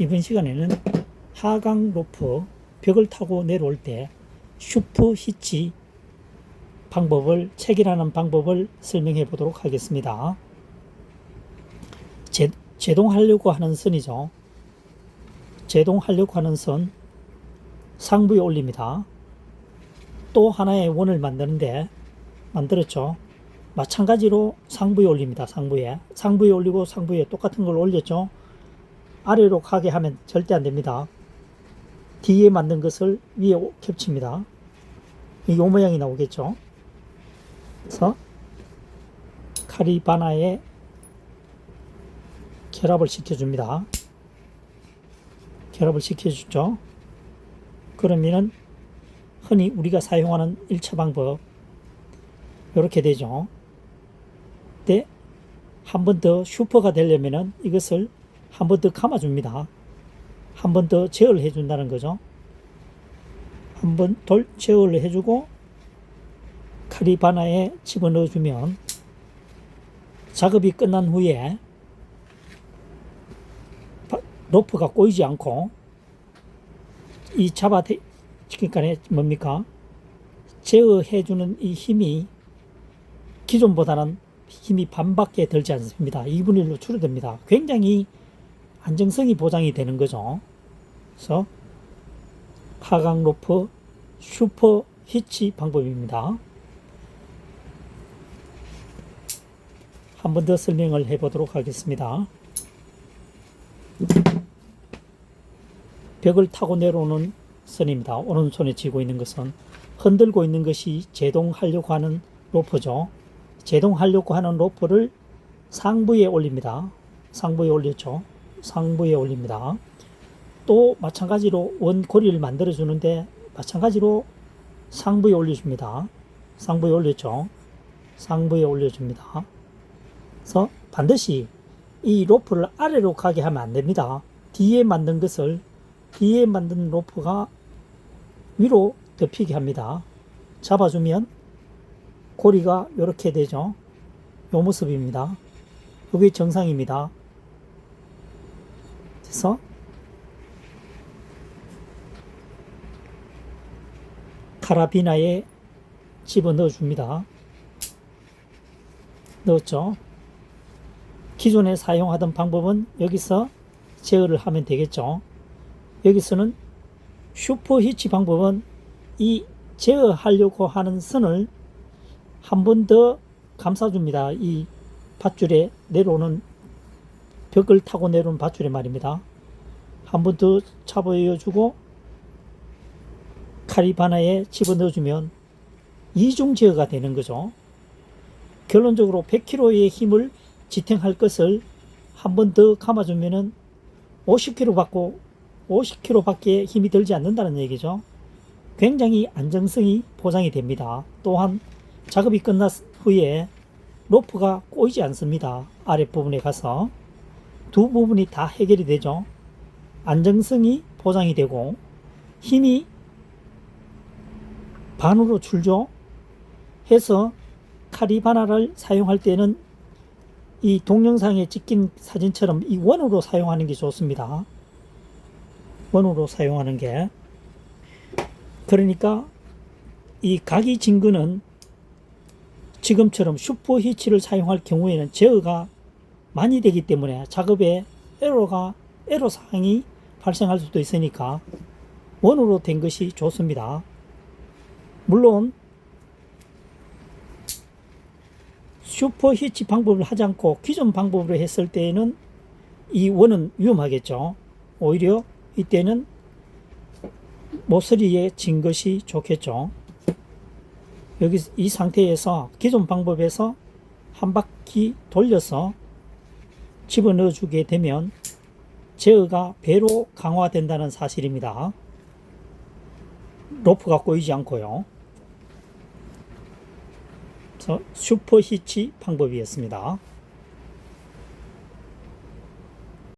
이번 시간에는 하강 로프 벽을 타고 내려올 때 슈퍼 히치 방법을 체결하는 방법을 설명해 보도록 하겠습니다. 제, 제동하려고 하는 선이죠. 제동하려고 하는 선 상부에 올립니다. 또 하나의 원을 만드는데 만들었죠. 마찬가지로 상부에 올립니다. 상부에 상부에 올리고 상부에 똑같은 걸 올렸죠. 아래로 가게 하면 절대 안 됩니다. 뒤에 만든 것을 위에 오- 겹칩니다. 이 모양이 나오겠죠. 그래서 카리바나에 결합을 시켜줍니다. 결합을 시켜주죠. 그러면은 흔히 우리가 사용하는 1차 방법 이렇게 되죠. 근데 한 번 더 슈퍼가 되려면은 이것을 한 번 더 감아줍니다. 한 번 더 제어를 해준다는 거죠. 한 번 돌 제어를 해주고 카리바나에 집어넣어주면 작업이 끝난 후에 바- 로프가 꼬이지 않고 이 잡아 대- 그러니까 뭡니까 제어해주는 이 힘이 기존보다는 힘이 반밖에 들지 않습니다. 2분의 1로 줄어듭니다. 굉장히 안정성이 보장이 되는 거죠. 그래서 하강 로프 슈퍼 히치 방법입니다. 한 번 더 설명을 해보도록 하겠습니다. 벽을 타고 내려오는 선입니다. 오른손에 쥐고 있는 것은 흔들고 있는 것이 제동하려고 하는 로프죠. 제동하려고 하는 로프를 상부에 올립니다. 상부에 올렸죠. 상부에 올립니다. 또 마찬가지로 원고리를 만들어 주는데 마찬가지로 상부에 올려줍니다. 상부에 올렸죠. 상부에 올려줍니다. 그래서 반드시 이 로프를 아래로 가게 하면 안 됩니다. 뒤에 만든 것을 뒤에 만든 로프가 위로 덮이게 합니다. 잡아주면 고리가 이렇게 되죠. 요 모습입니다. 여기 정상입니다. 그래서 카라비나에 집어 넣어 줍니다. 넣었죠. 기존에 사용하던 방법은 여기서 제어를 하면 되겠죠. 여기서는 슈퍼 히치 방법은 이 제어하려고 하는 선을 한 번 더 감싸줍니다. 이 밧줄에 내려오는 벽을 타고 내려오는 밧줄에 말입니다. 한 번더 잡아여주고 카리바나에 집어넣어주면 이중 제어가 되는 거죠. 결론적으로 100kg의 힘을 지탱할 것을 한 번 더 감아주면은 50kg 받고 50kg밖에 힘이 들지 않는다는 얘기죠. 굉장히 안정성이 보장이 됩니다. 또한 작업이 끝난 후에 로프가 꼬이지 않습니다. 아랫부분에 가서 두 부분이 다 해결이 되죠. 안정성이 보장이 되고 힘이 반으로 줄죠. 해서 카리바나를 사용할 때는 이 동영상에 찍힌 사진처럼 이 원으로 사용하는 게 좋습니다. 원으로 사용하는 게 그러니까 이 각이 진근은 지금처럼 슈퍼 히치를 사용할 경우에는 제어가 많이 되기 때문에 작업에 에러가 에러 사항이 발생할 수도 있으니까 원으로 된 것이 좋습니다. 물론 슈퍼 히치 방법을 하지 않고 기존 방법으로 했을 때에는 이 원은 위험하겠죠. 오히려 이때는 모서리에 진 것이 좋겠죠. 여기 이 상태에서 기존 방법에서 한 바퀴 돌려서 집어넣어 주게 되면 제어가 배로 강화된다는 사실입니다. 로프가 꼬이지 않고요. 그래서 슈퍼 히치 방법이었습니다.